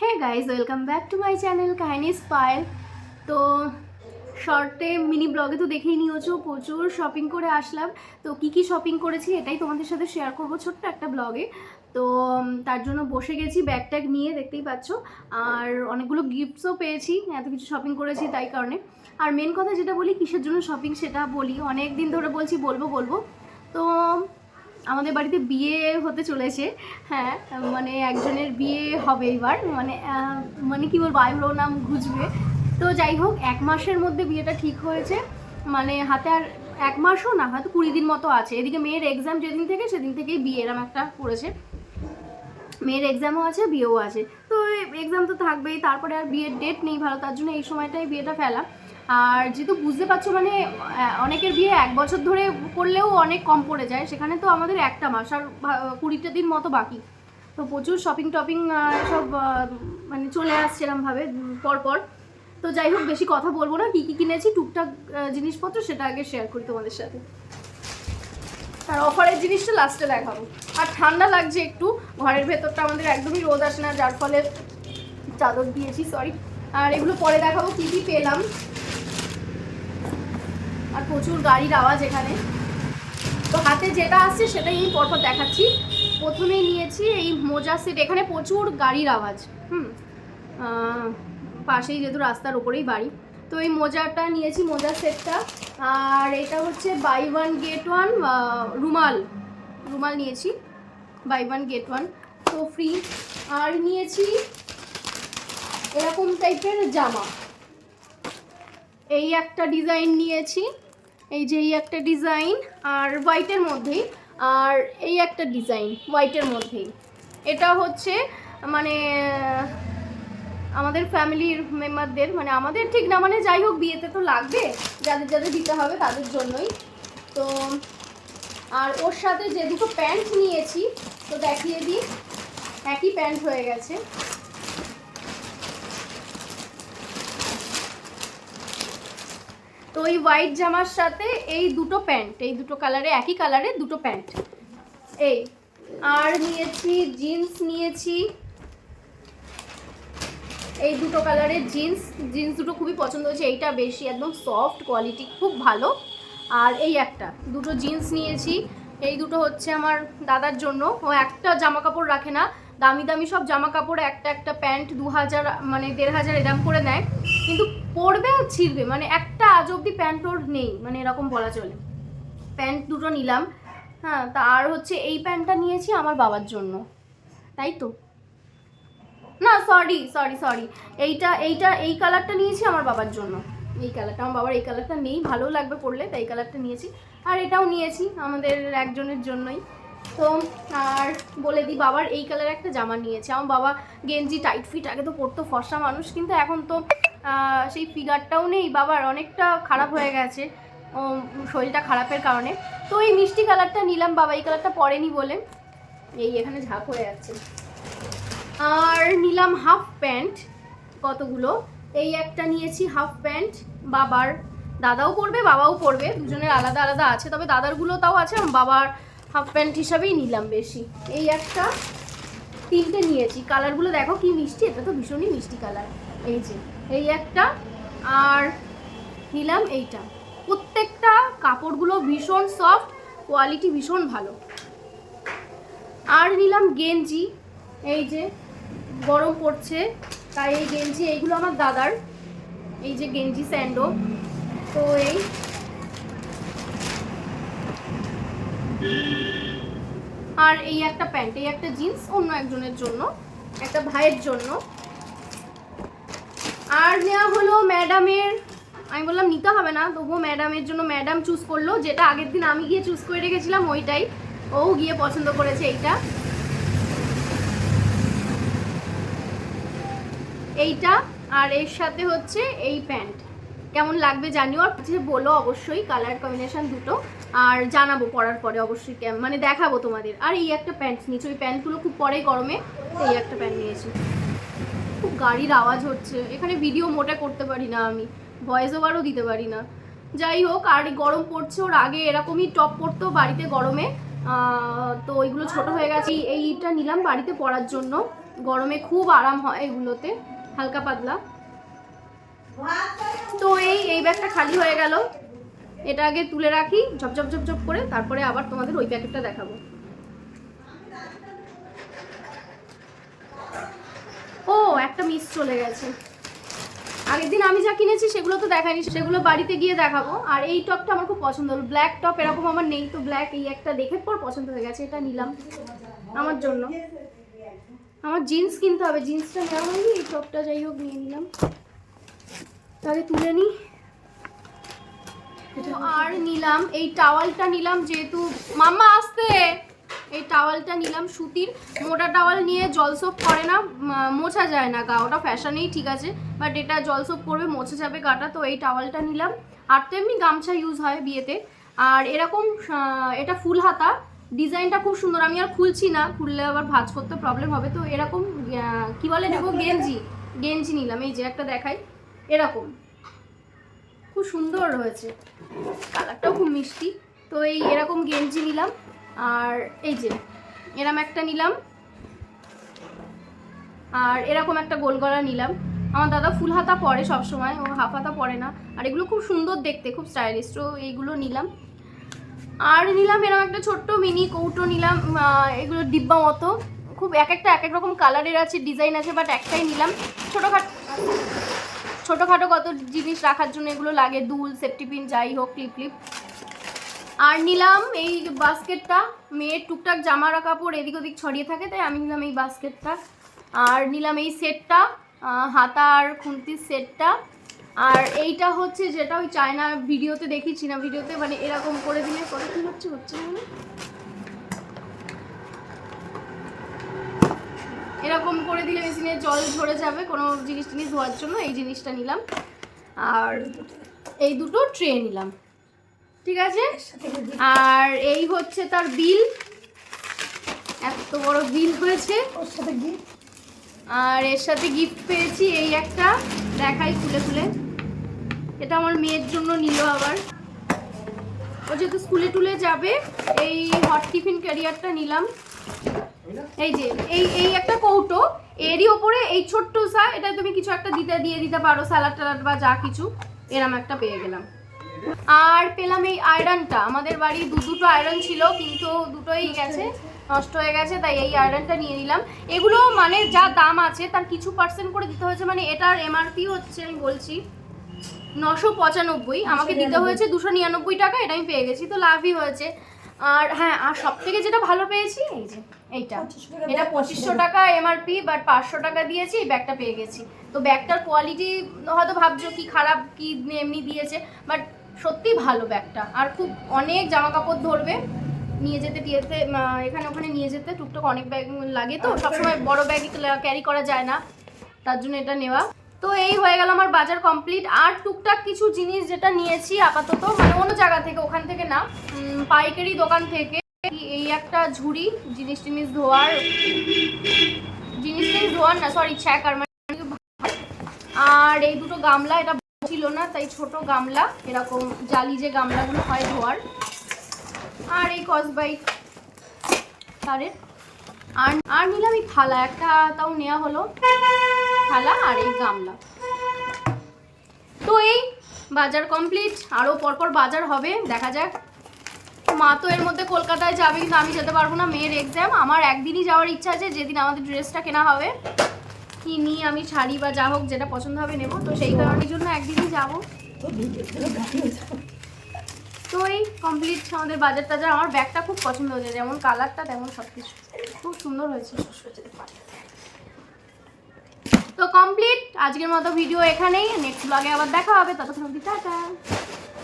Hey guys welcome back to my channel কাহিনী স্পাইল তো শর্টে মিনি ব্লগে তো দেখেই নিয়েছো, প্রচুর শপিং করে আসলাম। তো কি কি শপিং করেছি এটাই তোমাদের সাথে শেয়ার করব ছোট্ট একটা ব্লগে তো তার জন্য বসে গেছি ব্যাগ ট্যাগ নিয়ে, দেখতেই পাচ্ছ। আর অনেকগুলো গিফটসও পেয়েছি, এত কিছু শপিং করেছি তাই কারণে। আর মেন কথা যেটা বলি, কিসের জন্য শপিং সেটা বলি। অনেক দিন ধরে বলছি, বলব বলব। তো আমাদের বাড়িতে বিয়ে হতে চলেছে। হ্যাঁ মানে একজনের বিয়ে হবে এবার। মানে মানে কি বলব আইব্রো নাম ঘুচবে। তো যাই হোক, এক মাসের মধ্যে বিয়েটা ঠিক হয়েছে। মানে হাতে আর এক মাসও না, হয়তো কুড়ি দিন মতো আছে। এদিকে মেয়ের এক্সাম যেদিন থেকে, সেদিন থেকেই বিয়ে এরম একটা করেছে মেয়ের এক্সামও আছে, বিয়েও আছে। তো এক্সাম তো থাকবেই, তারপরে আর বিয়ের ডেট নেই ভালো, তার জন্য এই সময়টাই বিয়েটা ফেলা। আর যেহেতু বুঝতে পারছ মানে অনেকের বিয়ে এক বছর ধরে করলেও অনেক কম পড়ে যায়। সেখানে তো আমাদের একটা মাস, আর কুড়িটা দিন মতো বাকি। তো প্রচুর শপিং টপিং সব মানে চলে আসছে এরমভাবে পরপর। তো যাই হোক, বেশি কথা বলব না। কী কী কিনেছি, টুকটাক জিনিসপত্র, সেটা আগে শেয়ার করি তোমাদের সাথে। আর অফারের জিনিসটা লাস্টে দেখাবো। আর ঠান্ডা লাগছে একটু। ঘরের ভেতরটা আমাদের একদমই রোদ আসে না, যার ফলে চাদর দিয়েছি সরি আর এগুলো পরে দেখাবো কী কী পেলাম। আর প্রচুর গাড়ির আওয়াজ এখানে। তো হাতে যেটা আসছে সেটাই আমি পরপর দেখাচ্ছি। প্রথমেই নিয়েছি এই মোজা সেট। এখানে প্রচুর গাড়ির আওয়াজ। হুম। পাশেই যেহেতু রাস্তার ওপরেই বাড়ি। তো এই মোজাটা নিয়েছি মোজার সেটটা। আর এটা হচ্ছে বাই ওয়ান গেট ওয়ান রুমাল। রুমাল নিয়েছি, বাই ওয়ান গেট ওয়ান। তো ফ্রি। আর নিয়েছি এরকম টাইপের জামা। এই একটা ডিজাইন নিয়েছি। এই যে এই একটা ডিজাইন আর হোয়াইটের মধ্যেই, আর এই একটা ডিজাইন হোয়াইটের মধ্যেই। এটা হচ্ছে মানে আমাদের ফ্যামিলির মেম্বারদের মানে আমাদের ঠিক না মানে যাই হোক বিয়েতে তো লাগবে, যাদের যাদের দিতে হবে তাদের জন্যই। তো, আর ওর সাথে যে দুটো প্যান্ট নিয়েছি, তো দেখিয়ে দিই, একই প্যান্ট হয়ে গেছে। তো ওই হোয়াইট জামার সাথে এই দুটো প্যান্ট এই দুটো কালারে একই কালারে দুটো প্যান্ট এই, আর নিয়েছি জিন্স নিয়েছি। এই দুটো কালারের জিন্স জিন্স দুটো খুবই পছন্দ হয়েছে, এইটা বেশি একদম সফট কোয়ালিটি খুব ভালো। আর এই একটা, দুটো জিন্স নিয়েছি। এই দুটো হচ্ছে আমার দাদার জন্য। ও একটা জামা কাপড় রাখে না দামি দামি সব জামা কাপড়, একটা একটা প্যান্ট, দু হাজার মানে দেড় হাজার এরম করে নেয়। কিন্তু পরবে আর ছিঁড়বে মানে একটা আজ অব্দি প্যান্ট ওর নেই মানে এরকম বলা চলে। প্যান্ট দুটো নিলাম। হ্যাঁ তা আর হচ্ছে এই প্যান্টটা নিয়েছি আমার বাবার জন্য। তাই তো? না সরি সরি সরি এইটা এইটা, এই কালারটা নিয়েছি আমার বাবার জন্য। এই কালারটা আমার বাবার এই কালারটা নেই ভালো লাগবে পরলে, তাই এই কালারটা নিয়েছি। আর এটাও নিয়েছি আমাদের একজনের জন্যই। তো আর বলে দিই, বাবার এই কালার একটা জামা নিয়েছে। আমার বাবা গেঞ্জি টাইট ফিট আগে তো পরতো ফর্সা মানুষ, কিন্তু এখন তো সেই ফিগারটাও নেই। বাবার অনেকটা খারাপ হয়ে গেছে শরীরটা খারাপের কারণে। তো এই মিষ্টি কালারটা নিলাম, বাবা এই কালারটা পরেনি বলে। এই এখানে ঝাঁক হয়ে যাচ্ছে। আর নিলাম হাফ প্যান্ট কতগুলো? এই একটা নিয়েছি হাফ প্যান্ট বাবার। দাদাও পরবে, বাবাও পরবে, দুজনের আলাদা আলাদা আছে, তবে দাদারগুলো তাও আছে বাবার হাফ প্যান্ট হিসাবেই নিলাম বেশি। এই একটা তিনটে নিয়েছি। কালারগুলো দেখো কি মিষ্টি, এটা তো ভীষণই মিষ্টি কালার। এই যে, এই একটা আর নিলাম এইটা। প্রত্যেকটা কাপড়গুলো ভীষণ সফট, কোয়ালিটি ভীষণ ভালো। আর নিলাম গেঞ্জি। এই যে, গরম পড়ছে, তাই এই গেঞ্জি, এইগুলো আমার দাদার। এই যে গেঞ্জি স্যান্ডো তো এই আর এই একটা প্যান্ট, এই একটা জিন্স অন্য একজনের জন্য, একটা ভাইয়ের জন্য। আর নেওয়া হলো ম্যাডামের, আমি বললাম নিতে হবে না, তবুও ম্যাডামের জন্য ম্যাডাম চুজ করল, যেটা আগের দিন আমি গিয়ে চুজ করে রেখেছিলাম, ওইটাই। ও গিয়ে পছন্দ করেছে এইটা। এইটা, আর এর সাথে হচ্ছে এই প্যান্ট। কেমন লাগবে জানিও, আর কিছু বলো অবশ্যই কালার কম্বিনেশন দুটো, আর জানাব পরার পরে অবশ্যই মানে দেখাবো তোমাদের। আর এই একটা প্যান্ট নিয়েছি, ওই প্যান্টগুলো খুব পরে গরমে, এই একটা প্যান্ট নিয়েছি। খুব গাড়ির আওয়াজ হচ্ছে, এখানে ভিডিও মোটা করতে পারি না আমি ভয়েস ওভারও দিতে পারি না। যাই হোক, আর গরম পড়ছে, ওর আগে এরকমই টপ পরতো বাড়িতে গরমে তো ওইগুলো ছোট হয়ে গেছে, এই- এইটা নিলাম বাড়িতে পরার জন্য। গরমে খুব আরাম হয় এগুলোতে, হালকা পাতলা। তো এই এই ব্যাগটা খালি হয়ে গেল। এটা আগে তুলে রাখি ঝপঝপ ঝপঝপ করে, তারপরে আবার তোমাদের ওই প্যাকেটটা দেখাবো। ও, একটা মিস চলে গেছে। আগের দিন আমি যা কিনেছি সেগুলো তো দেখাইনি সেগুলো বাড়িতে গিয়ে দেখাবো। আর এই টপটা আমার খুব পছন্দ হলো। ব্ল্যাক টপ এরকম আমার নেই তো ব্ল্যাক এই একটা দেখে পর পছন্দ হয়ে গেছে, এটা নিলাম আমার জন্য। আমার জিন্স কিনতে হবে জিন্সটা নেওয়া হয়নি, এই টপটা যাই হোক নিয়ে নিলাম। তাহলে তুলে নিই আর নিলাম, এই টাওয়ালটা নিলাম যেহেতু মাম্মা আসতে এই টাওয়ালটা নিলাম সুতির, মোটা টাওয়াল নিয়ে জলসোপ করে না মোছা যায় না গা, ওটা ফ্যাশনেই ঠিক আছে, বাট এটা জলসোপ করবে মোছা যাবে গাটা, তো এই টাওয়ালটা নিলাম। আর তো এমনি গামছা ইউজ হয় বিয়েতে। আর এরকম এটা ফুল হাতা, ডিজাইনটা খুব সুন্দর, আমি আর খুলছি না, খুললে আবার ভাঁজ করতে প্রবলেম হবে, তো এরকম কি বলে নেব গেঞ্জি গেঞ্জি নিলাম, এই যে একটা দেখাই। এরকম। খুব সুন্দর হয়েছে। কালারটাও খুব মিষ্টি। তো এই এরকম গেঞ্জি নিলাম। আর এই যে, এরম একটা নিলাম। আর এরকম একটা গোল গলা নিলাম। আমার দাদা ফুল হাতা পরে সবসময়, ও হাফ হাতা পরে না। আর এগুলো খুব সুন্দর দেখতে, খুব স্টাইলিশ তো এইগুলো নিলাম। আর নিলাম এরকম একটা ছোট্ট মিনি কৌটো নিলাম। এগুলো ডিব্বা মতো। খুব এক একটা এক এক রকম কালারের আছে ডিজাইন আছে বাট একটাই নিলাম। ছোটোখাটো ছোটোখাটো কত জিনিস রাখার জন্য এগুলো লাগে, দুল সেফটি পিন যাই হোক ক্লিপ ক্লিপ আর নিলাম এই বাস্কেটটা, মেয়ের টুকটাক জামা কাপড় এদিক ওদিক ছড়িয়ে থাকে, তাই আমি নিলাম এই বাস্কেটটা। আর নিলাম এই সেটটা হাতা আর খুন্তির সেটটা আর এইটা হচ্ছে যেটা ওই চায়না ভিডিওতে দেখিয়েছি না ভিডিওতে মানে এরকম করে দিলে পরে কি হচ্ছে হচ্ছে মানে? এরকম করে দিলে মেশিনে জল ঝরে যাবে কোনো জিনিস টিনিস ধোয়ার জন্য এই জিনিসটা নিলাম। আর এই দুটো ট্রে নিলাম। ঠিক আছে? আর এই হচ্ছে তার বিল। এত বড় বিল হয়েছে। ওর সাথে গিয়ে আর এর সাথে গিফট পেয়েছি এই একটা। দেখাই খুলে খুলে। এটা আমার মেয়ের জন্য নিল আবার। ও যেহেতু স্কুলে টুলে যাবে এই হট টিফিন ক্যারিয়ারটা নিলাম। এই যে এই এই একটা কৌটো এরই ওপরে এই ছোট্ট সা এটা তুমি কিছু একটা দিতে দিয়ে দিতে পারো স্যালাড ট্যালাড বা যা কিছু এরম একটা পেয়ে গেলাম। আর পেলাম এই আয়রনটা আমাদের বাড়ি দু দুটো আয়রন ছিল কিন্তু দুটোই গেছে নষ্ট হয়ে গেছে তাই এই আয়রনটা নিয়ে নিলাম। এগুলো মানে যা দাম আছে তার কিছু পার্সেন্ট করে দিতে হয়েছে মানে এটার এমআরপি হচ্ছে আমি বলছি নশো পঁচানব্বই আমাকে দিতে হয়েছে দুশো নিরানব্বই টাকা এটা আমি পেয়ে গেছি তো লাভই হয়েছে। আর হ্যাঁ আর সব থেকে যেটা ভালো পেয়েছি এই যে এইটা। এটা পঁচিশশো টাকা এমআরপি বাট পাঁচশো টাকা দিয়েছি এই ব্যাগটা পেয়ে গেছি। তো ব্যাগটার কোয়ালিটি হয়তো ভাবছ কি খারাপ কি এমনি দিয়েছে বাট সত্যি ভালো ব্যাগটা। আর খুব অনেক জামা কাপড় ধরবে নিয়ে যেতে টিয়েতে এখানে ওখানে নিয়ে যেতে টুকটাক অনেক ব্যাগ লাগে তো সবসময় বড় ব্যাগ ক্যারি করা যায় না তার জন্য এটা নেওয়া। তো এই হয়ে গেল আমার বাজার কমপ্লিট আর টুকটাক কিছু জিনিস যেটা নিয়েছি আপাতত মানে অন্য জায়গা থেকে, ওখান থেকে না পাইকারি দোকান থেকে। এই একটা ঝুড়ি, জিনিস টিনিস ধোয়ার, জিনিস টিনিস ধোয়ার না সরি ছ্যাকার মানে আর এই দুটো গামলা, এটা ছিল না, তাই ছোট গামলা, এরকম জালি যে গামলাগুলো হয় ধোয়ার। আর এই কসবাইট তারের। আর আর নিলাম এই থালা, একটা তাও নেওয়া হলো। থালা আর এই গামলা। তো এই বাজার কমপ্লিট আরও পরপর বাজার হবে, দেখা যাক। মা তো এর মধ্যে কলকাতায় যাবে কিন্তু আমি যেতে পারব না, মেয়ের এক্সাম আমার একদিনই যাওয়ার ইচ্ছা আছে, যেদিন আমাদের ড্রেসটা কেনা হবে। কি নিয়ে আমি, শাড়ি বা যা হোক, যেটা পছন্দ হবে নেব। তো সেই কারণের জন্য একদিনই যাবে। তো এই কমপ্লিট আমাদের বাজার টাজার আমার ব্যাগটা খুব পছন্দ হয়েছে, যেমন কালারটা তেমন সব কিছু খুব সুন্দর হয়েছে। তো কমপ্লিট আজকের মতো ভিডিও এখানেই। নেক্সট ব্লগে আবার দেখা হবে। ততক্ষণ অবধি টাটা।